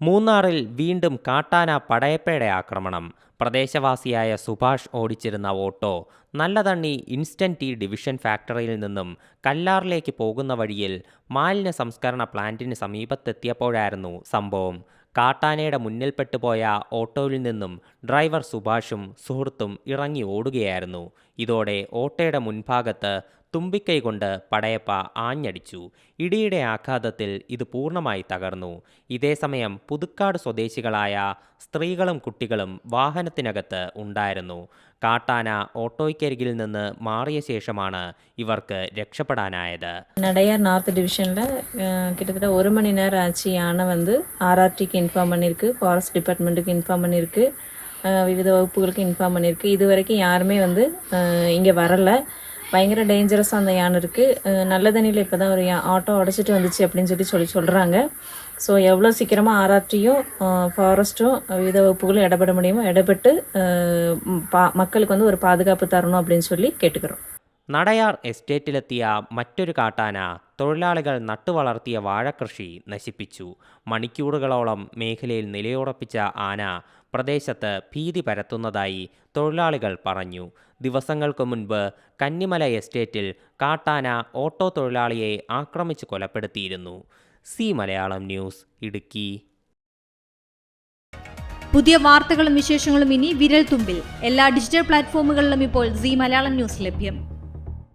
മൂന്നാറിൽ വീണ്ടും കാട്ടാന പടയപ്പയുടെ ആക്രമണം. പ്രദേശവാസിയായ സുഭാഷ് ഓടിച്ചിരുന്ന auto Nallathanni instant tea division ഫാക്ടറിയിൽ നിന്നും കല്ലാറിലേക്ക് പോകുന്ന വഴിയിൽ മാലിന്യ സംസ്കരണ പ്ലാന്റിന് സമീപത്തെത്തിയപ്പോഴായിരുന്നു സംഭവം. കാട്ടാനയുടെ മുന്നിൽപ്പെട്ടുപോയ ഓട്ടോയിൽ നിന്നും ഡ്രൈവർ സുഭാഷും സുഹൃത്തും ഇറങ്ങി ഓടുകയായിരുന്നു. ഇതോടെ ഓട്ടോയുടെ മുൻഭാഗത്ത് തുമ്പിക്കൈ കൊണ്ട് പടയപ്പ ആഞ്ഞടിച്ചു ഇടിയുടെ ആഘാതത്തിൽ ഇത് പൂർണ്ണമായി തകർന്നു ഇതേസമയം പുതുക്കാട് സ്വദേശികളായ സ്ത്രീകളും കുട്ടികളും വാഹനത്തിനകത്ത് ഉണ്ടായിരുന്നു കാട്ടാന ഓട്ടോയ്ക്കരികിൽ നിന്ന് മാറിയ ശേഷമാണ് இவருக்கு രക്ഷപ്പെടാനായത് நடையார் நார்த் டிவிஷனில் கிட்டத்தட்ட ஒரு மணி நேரம் ஆச்சு யானை வந்து ஆர்ஆர்டிக்கு இன்ஃபார்ம் பண்ணியிருக்கு ஃபாரஸ்ட் டிபார்ட்மெண்ட்டுக்கு இன்ஃபார்ம் பண்ணியிருக்கு அஹ் விவித வகுப்புகளுக்கு இன்ஃபார்ம் பண்ணியிருக்கு இது வரைக்கும் யாருமே வந்து இங்கே வரலை பயங்கர டேஞ்சரஸாக அந்த யானை இருக்குது நல்ல தண்ணியில் இப்போ தான் ஒரு யா- ஆட்டோ உடச்சிட்டு வந்துச்சு அப்படின்னு சொல்லி சொல்லி சொல்கிறாங்க ஸோ எவ்வளோ சீக்கிரமாக ஆராய்ச்சியும் ஃபாரஸ்ட்டும் வித வகுப்புகளும் இடப்பட முடியுமோ இடப்பட்டு பா மக்களுக்கு வந்து ஒரு பாதுகாப்பு தரணும் அப்படின்னு சொல்லி கேட்டுக்கிறோம். നടയാർ എസ്റ്റേറ്റിലെത്തിയ മറ്റൊരു കാട്ടാന തൊഴിലാളികൾ നട്ടുവളർത്തിയ വാഴക്കൃഷി നശിപ്പിച്ചു. മണിക്കൂറുകളോളം മേഖലയിൽ നിലയുറപ്പിച്ച ആന പ്രദേശത്ത് ഭീതി പരത്തുന്നതായി തൊഴിലാളികൾ പറഞ്ഞു. ദിവസങ്ങൾക്ക് മുൻപ് കന്നിമല എസ്റ്റേറ്റിൽ കാട്ടാന ഓട്ടോ തൊഴിലാളിയെ ആക്രമിച്ച് കൊലപ്പെടുത്തിയിരുന്നു. C Malayalam news Idukki. പുതിയ വാർത്തകളും വിശേഷങ്ങളും ഇനി വിരൽ തുമ്പിൽ എല്ലാ ഡിജിറ്റൽ പ്ലാറ്റ്ഫോമുകളിലും ഇപ്പോൾ സി മലയാളം ന്യൂസ് ലഭ്യം.